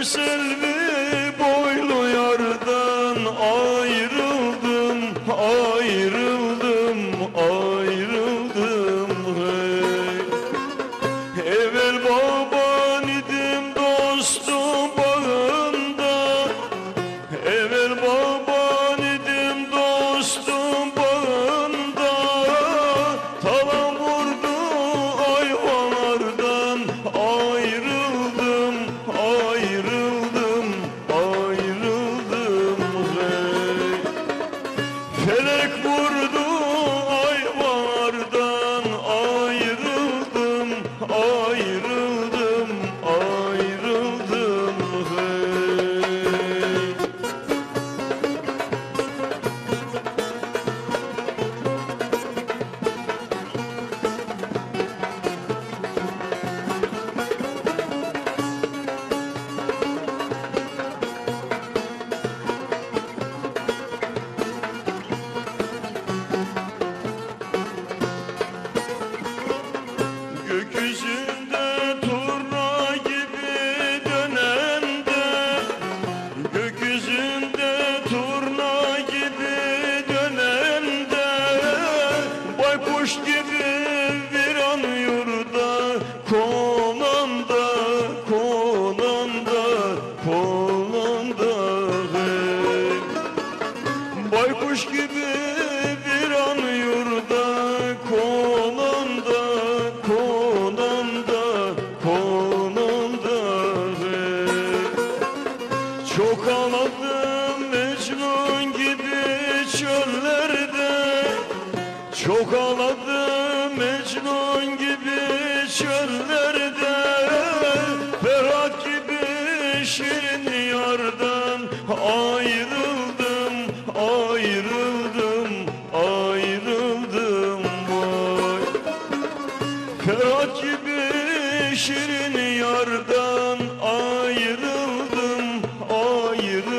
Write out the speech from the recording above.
Şu selvi boylu yardan ağır Baykuş gibi Çok ağladı Mecnun gibi çöllerde Ferhat gibi şirin yardan Ayrıldım, ayrıldım, ayrıldım. Vay! Ferhat gibi şirin yardan Ayrıldım, ayrıldım.